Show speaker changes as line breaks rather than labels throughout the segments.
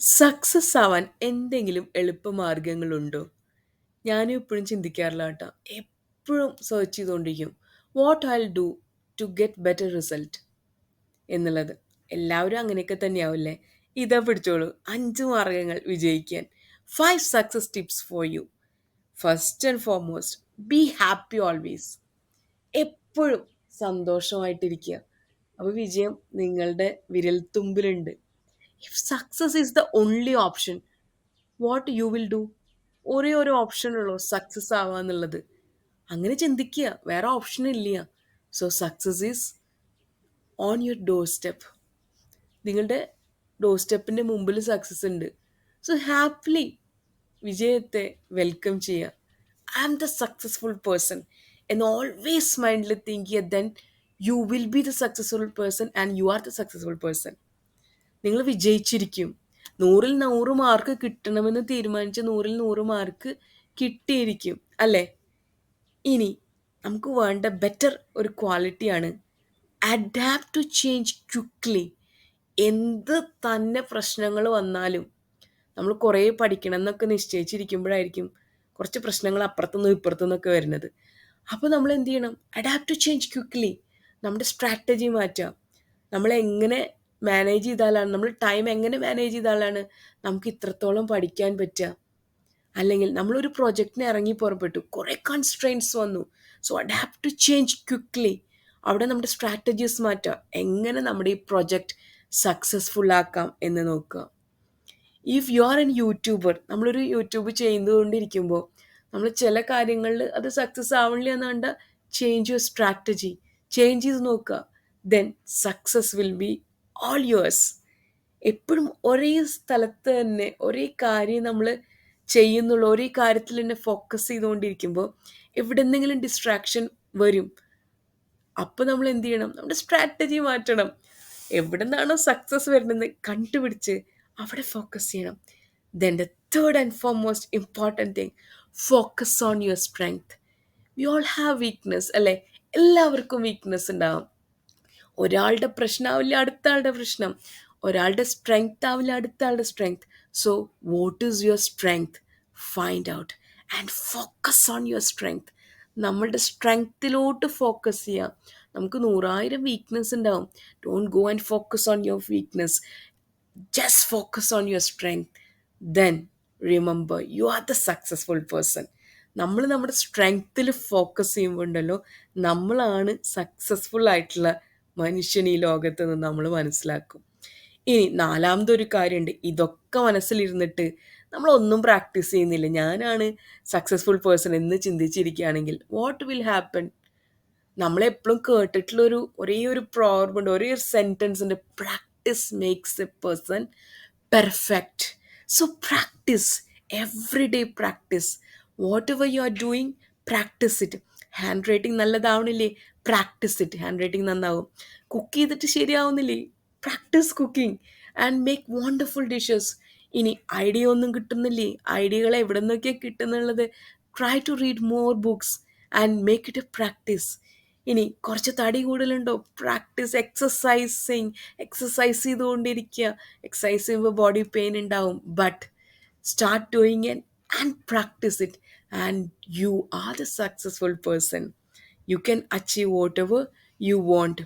Success ആവാൻ എന്തെങ്കിലും എളുപ്പമാർഗങ്ങളുണ്ടോ? ഞാനും എപ്പഴും ചിന്തിക്കാറില്ല കേട്ടോ. എപ്പോഴും സെർച്ച് ചെയ്തുകൊണ്ടിരിക്കും. What I do to get better result എന്നുള്ളത്. എല്ലാവരും അങ്ങനെയൊക്കെ തന്നെയാവുല്ലേ? ഇതാ പിടിച്ചോളൂ അഞ്ച് മാർഗങ്ങൾ വിജയിക്കാൻ. Five success tips for you. First and foremost be happy always. എപ്പോഴും സന്തോഷമായിട്ടിരിക്കുക. അപ്പോൾ വിജയം നിങ്ങളുടെ വിരൽത്തുമ്പിലുണ്ട്. If success is the only option what you will do? ഒരേ ഒരു ഓപ്ഷനുള്ളൂ സക്സസ് ആവുക എന്നുള്ളത്. അങ്ങനെ ചിന്തിക്കുക. വേറെ ഓപ്ഷൻ ഇല്ല. So success is on your door step. നിങ്ങളുടെ ഡോർ സ്റ്റെപ്പിന്റെ മുമ്പിൽ സക്സസ് ഉണ്ട്. സോ ഹാപ്പിലി വിജയത്തെ വെൽക്കം ചെയ്യുക. I am the successful person എന്ന് ഓൾവേസ് മൈൻഡിൽ തിങ്ക് ചെയ്യുക. Then you will be the successful person and you are the successful person. നിങ്ങൾ വിജയിച്ചിരിക്കും. നൂറിൽ നൂറ് മാർക്ക് കിട്ടണമെന്ന് തീരുമാനിച്ച നൂറിൽ നൂറ് മാർക്ക് കിട്ടിയിരിക്കും. അല്ലേ? ഇനി നമുക്ക് വേണ്ട ബെറ്റർ ഒരു ക്വാളിറ്റിയാണ് അഡാപ്റ്റ് ടു ചേഞ്ച് ക്വിക്ക്ലി. എന്ത് തന്നെ പ്രശ്നങ്ങൾ വന്നാലും നമ്മൾ കുറേ പഠിക്കണം എന്നൊക്കെ നിശ്ചയിച്ചിരിക്കുമ്പോഴായിരിക്കും കുറച്ച് പ്രശ്നങ്ങൾ അപ്പുറത്തുനിന്നും ഇപ്പുറത്തുനിന്നൊക്കെ വരുന്നത്. അപ്പോൾ നമ്മൾ എന്ത് ചെയ്യണം? Adapt to change quickly. നമ്മുടെ സ്ട്രാറ്റജി മാറ്റാം നമ്മൾ എങ്ങനെ മാനേജ് ചെയ്താലാണ് നമ്മൾ ടൈം എങ്ങനെ മാനേജ് ചെയ്താലാണ് നമുക്ക് ഇത്രത്തോളം പഠിക്കാൻ പറ്റുക? അല്ലെങ്കിൽ നമ്മളൊരു പ്രൊജക്റ്റിന് ഇറങ്ങി പുറപ്പെട്ടു. കുറേ കൺസ്ട്രെയിൻസ് വന്നു. So adapt to change quickly. അവിടെ നമ്മുടെ സ്ട്രാറ്റജീസ് മാറ്റാം എങ്ങനെ നമ്മുടെ ഈ പ്രൊജക്റ്റ് സക്സസ്ഫുൾ ആക്കാം എന്ന് നോക്കുക. If you are a YouTuber നമ്മളൊരു യൂട്യൂബ് ചെയ്തുകൊണ്ടിരിക്കുമ്പോൾ നമ്മൾ ചില കാര്യങ്ങളിൽ അത് സക്സസ് ആവണില്ല എന്ന് കണ്ട ചേഞ്ച് യുവർ സ്ട്രാറ്റജി. ചേഞ്ച് ചെയ്ത് നോക്കുക. Then success will be all yours. എപ്പോഴും ഒരേ സ്ഥലത്ത് തന്നെ ഒരേ കാര്യം നമ്മൾ ചെയ്യുന്നുള്ളൂ. ഒരേ കാര്യത്തിൽ തന്നെ ഫോക്കസ് ചെയ്തുകൊണ്ടിരിക്കുമ്പോൾ എവിടെ എന്തെങ്കിലും ഡിസ്ട്രാക്ഷൻ വരും. അപ്പോൾ നമ്മൾ എന്ത് ചെയ്യണം? നമ്മുടെ സ്ട്രാറ്റജി മാറ്റണം. എവിടെ നിന്നാണോ സക്സസ് വരുന്നത് കണ്ടുപിടിച്ച് അവിടെ ഫോക്കസ് ചെയ്യണം. Then the third and foremost important thing focus on your strength. We all have weakness അല്ലേ? എല്ലാവർക്കും വീക്ക്നെസ് ഉണ്ടാവും. ഒരാളുടെ പ്രശ്നമാവില്ല അടുത്ത ആളുടെ പ്രശ്നം. ഒരാളുടെ സ്ട്രെങ്ത് ആവില്ല അടുത്ത ആളുടെ strength. So what is your strength? Find out and focus on your strength. നമ്മളുടെ സ്ട്രെങ്ത്തിലോട്ട് ഫോക്കസ് ചെയ്യുക. നമുക്ക് നൂറായിരം വീക്ക്നെസ് ഉണ്ടാവും. Don't go and focus on your weakness. Just focus on your strength. Then remember you are the successful person. നമ്മൾ നമ്മുടെ സ്ട്രെങ്ത്തിൽ focus ചെയ്യുമ്പോൾ ഉണ്ടല്ലോ നമ്മളാണ് സക്സസ്ഫുൾ ആയിട്ടുള്ള മനുഷ്യൻ ഈ ലോകത്ത് നിന്ന് നമ്മൾ മനസ്സിലാക്കും. ഇനി നാലാമതൊരു കാര്യമുണ്ട്. ഇതൊക്കെ മനസ്സിലിരുന്നിട്ട് നമ്മളൊന്നും പ്രാക്ടീസ് ചെയ്യുന്നില്ല. ഞാനാണ് സക്സസ്ഫുൾ പേഴ്സൺ എന്ന് ചിന്തിച്ചിരിക്കുകയാണെങ്കിൽ വാട്ട് വിൽ ഹാപ്പൻ? നമ്മളെപ്പോഴും കേട്ടിട്ടുള്ളൊരു ഒരേ ഒരു പ്രോവർബ് ഉണ്ട്. ഒരേ ഒരു സെന്റൻസിന്റെ practice makes a person perfect. So practice every day practice. Whatever you are doing practice it. Handwriting നല്ലതാവണില്ലേ? Practice it. Hand writing നന്നാവും. കുക്ക് ചെയ്തിട്ട് ശരിയാവുന്നില്ലേ? Practice cooking and make wonderful dishes. ഇനി idea ഒന്നും കിട്ടുന്നില്ലേ? ഐഡിയകൾ എവിടെ നിന്നൊക്കെയാണ് കിട്ടുന്നുള്ളത്? Try to read more books and make it a practice. ഇനി കുറച്ച് തടി കൂടുതലുണ്ടോ? പ്രാക്ടീസ് എക്സസൈസിങ് എക്സസൈസ് ചെയ്തുകൊണ്ടിരിക്കുക. എക്സസൈസ് ചെയ്യുമ്പോൾ ബോഡി പെയിൻ ഉണ്ടാവും. But start doing it and practice it and you are the successful person you can achieve whatever you want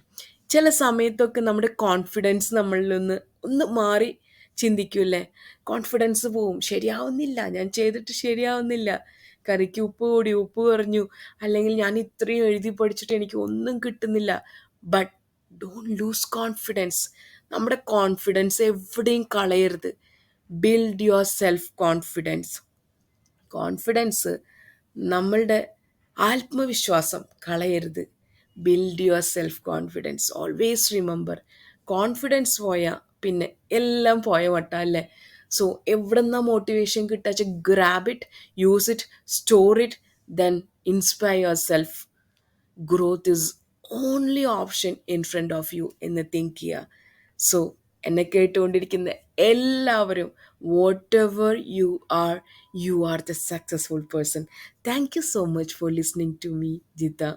ചില സമയത്തൊക്കെ നമ്മുടെ കോൺഫിഡൻസ് നമ്മളിൽ നിന്ന് ഒന്ന് മാറി ചിന്തിക്കൂല്ലേ? കോൺഫിഡൻസ് പോവും. ശരിയാവുന്നില്ല. ഞാൻ ചെയ്തിട്ട് ശരിയാവുന്നില്ല. കറിക്ക് ഉപ്പ് കൂടി, ഉപ്പ് കുറഞ്ഞു. അല്ലെങ്കിൽ ഞാൻ ഇത്രയും എഴുതി പഠിച്ചിട്ട് എനിക്ക് ഒന്നും കിട്ടുന്നില്ല. But don't lose confidence. നമ്മുടെ കോൺഫിഡൻസ് എവിടെയും കളയരുത്. Build your self confidence. Confidence നമ്മളുടെ ആത്മവിശ്വാസം കളയരുത്. Build your self confidence. Always remember confidence പോയാൽ പിന്നെ എല്ലാം പോയ വട്ട അല്ലേ? സോ നിന്നാ മോട്ടിവേഷൻ കിട്ടുക വെച്ചാൽ grab it, use it, store it, then inspire yourself. Growth is only option in front of you എന്ന് തിങ്ക് ചെയ്യുക. സോ എന്നെ കേട്ടുകൊണ്ടിരിക്കുന്ന എല്ലാവരും whatever you are, you are the successful person. Thank you so much for listening to me Jitha.